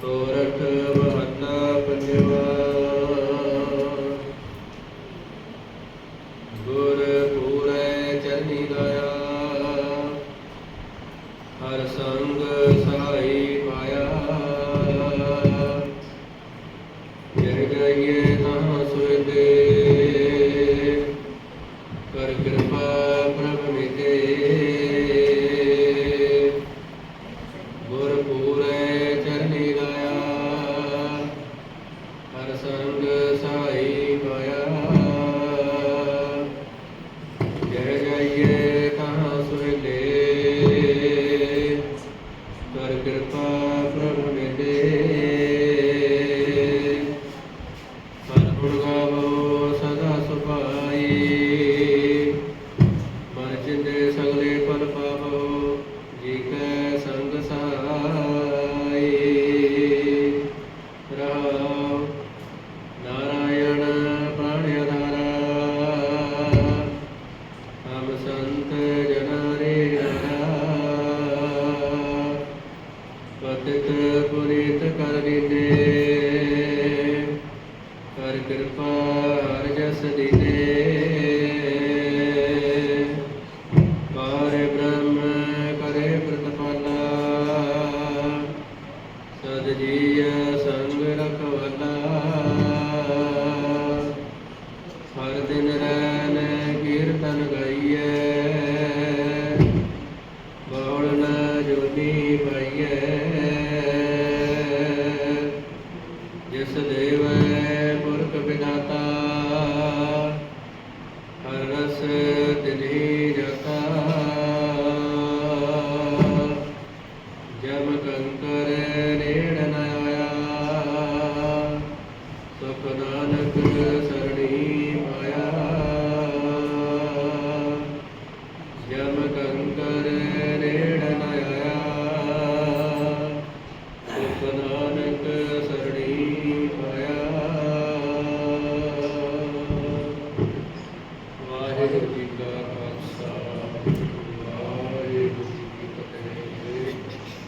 ਸੋਰਠ ਮਹੱਲਾ ਪੰਜਵਾ ਗੁਰ ਪੂਰੈ ਚਰਨੀ ਦਇਆ ਹਰ ਸੰਗ ਮਿਲੇ। ਹਰ ਗੁਣ ਗਾਵੋ ਸਦਾ ਸੁਭਾਈ। ਮਨ ਚਿੰਦੇ ਸਗਲੇ ਪਲ ਪਾਵੋ ਜੀ ਕੈ ਸੰਗ ਸਹਾਈ। ਰਹਾਉ ਨਾਰਾਇਣ ਪ੍ਰਾਣ ਆਧਾਰਾ। ਹਮ ਸੰਤ ਜਨਾ ਰੇ ਪਤਿਤ ਪੁਨੀਤ ਕਰ ਦੀਨੇ। ਕਰ ਕਿਰਪਾ ਹਰ ਜਸ ਦੀਨੇ। ਪਾਰੇ ਬ੍ਰਹਮ ਕਰੇ ਪ੍ਰਤਪਾਲਾ। ਸਦ ਜੀਅ ਸੰਗ ਰਖਵਾਲਾ। ਹਰ ਦਿਨ ਰੈਨ ਕੀਰਤਨ ਗਾਈਐ। ਜਿਸ ਦੇਵੈ ਪੁਰਖ ਵਿਦਾਤਾ ਹਰ ਰਸ ਦਿਨੀ ਜਤਾ। ਜਮ ਕੰਕਰ ਨੇੜ ਨ ਆਇਆ, ਸੁਖ ਨਾਨਕ ਸਰਣੀ ਮਾਇਆ ਜਮ ਕੰਕਰ ਨੇੜ ਨ